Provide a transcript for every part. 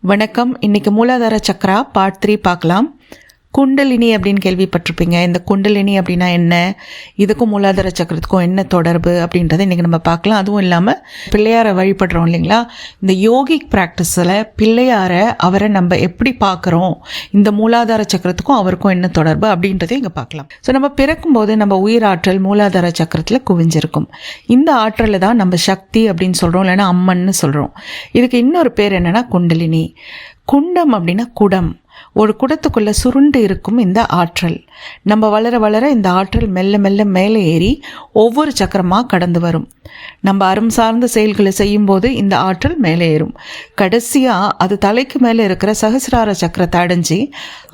வணக்கம். இன்னைக்கு மூலாதார சக்கரா பார்ட் த்ரீ பார்க்கலாம். குண்டலினி அப்படின்னு கேள்விப்பட்டிருப்பீங்க. இந்த குண்டலினி அப்படின்னா என்ன? இதுக்கும் மூலாதார சக்கரத்துக்கும் என்ன தொடர்பு அப்படின்றத இன்றைக்கி நம்ம பார்க்கலாம். அதுவும் இல்லாமல் பிள்ளையாரை வழிபடுறோம் இல்லைங்களா? இந்த யோகிக் ப்ராக்டிஸில் பிள்ளையாரை அவரை நம்ம எப்படி பார்க்குறோம்? இந்த மூலாதார சக்கரத்துக்கும் அவருக்கும் என்ன தொடர்பு அப்படின்றதையும் இங்கே பார்க்கலாம். ஸோ நம்ம பிறக்கும்போது நம்ம உயிராற்றல் மூலாதார சக்கரத்தில் குவிஞ்சிருக்கும். இந்த ஆற்றலை தான் நம்ம சக்தி அப்படின்னு சொல்கிறோம் இல்லைன்னா அம்மன்னு சொல்கிறோம் இதுக்கு இன்னொரு பேர் என்னென்னா குண்டலினி. குண்டம் அப்படின்னா குடம். ஒரு குடத்துக்குள்ளே சுருண்டு இருக்கும் இந்த ஆற்றல். நம்ம வளர வளர இந்த ஆற்றல் மெல்ல மெல்ல மேலே ஏறி ஒவ்வொரு சக்கரமாக கடந்து வரும். நம்ம அறம் சார்ந்த செயல்களை செய்யும்போது இந்த ஆற்றல் மேலே ஏறும். கடைசியாக அது தலைக்கு மேலே இருக்கிற சகசிரார சக்கரத்தை அடைஞ்சு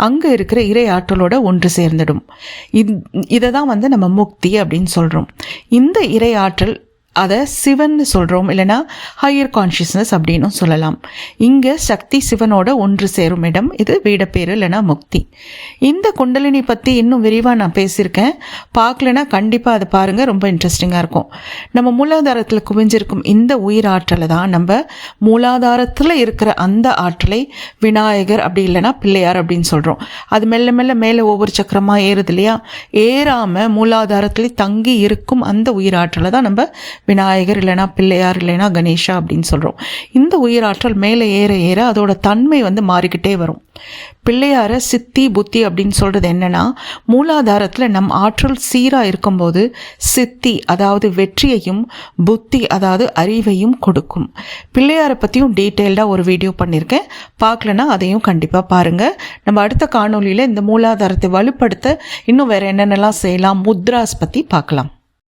அங்கே இருக்கிற இறை ஆற்றலோட ஒன்று சேர்ந்துடும். இதை தான் வந்து நம்ம முக்தி அப்படின்னு சொல்கிறோம் இந்த இறை ஆற்றல் அதை சிவன்னு சொல்கிறோம் இல்லைனா ஹையர் கான்ஷியஸ்னஸ் அப்படின்னும் சொல்லலாம். இங்கே சக்தி சிவனோட ஒன்று சேரும் இடம். இது வீடப்பேர் இல்லைனா முக்தி. இந்த குண்டலினி பற்றி இன்னும் விரிவாக நான் பேசியிருக்கேன். பார்க்கலனா கண்டிப்பாக அதை பாருங்கள் ரொம்ப இன்ட்ரெஸ்டிங்காக இருக்கும். நம்ம மூலாதாரத்தில் குவிஞ்சிருக்கும் இந்த உயிர் ஆற்றலை தான் நம்ம மூலாதாரத்தில் இருக்கிற அந்த ஆற்றலை விநாயகர் அப்படி இல்லைன்னா பிள்ளையார் அப்படின்னு சொல்கிறோம் அது மெல்ல மெல்ல மேலே ஒவ்வொரு சக்கரமாக ஏறுது இல்லையா? ஏறாமல் மூலாதாரத்தில் தங்கி இருக்கும் அந்த உயிராற்றலை தான் நம்ம விநாயகர் இல்லைனா பிள்ளையார் இல்லைனா கணேஷா அப்படின்னு சொல்கிறோம் இந்த உயிராற்றல் மேலே ஏற ஏற அதோட தன்மை வந்து மாறிக்கிட்டே வரும். பிள்ளையார சித்தி புத்தி அப்படின்னு சொல்கிறது என்னென்னா மூலாதாரத்தில் நம் ஆற்றல் சீராக இருக்கும்போது சித்தி அதாவது வெற்றியையும் புத்தி அதாவது அறிவையும் கொடுக்கும். பிள்ளையாரை பற்றியும் டீட்டெயில்டாக ஒரு வீடியோ பண்ணியிருக்கேன் பார்க்கலனா அதையும் கண்டிப்பாக பாருங்கள் நம்ம அடுத்த காணொலியில் இந்த மூலாதாரத்தை வலுப்படுத்த இன்னும் வேறு என்னென்னலாம் செய்யலாம் முத்ராஸ் பற்றி பார்க்கலாம்.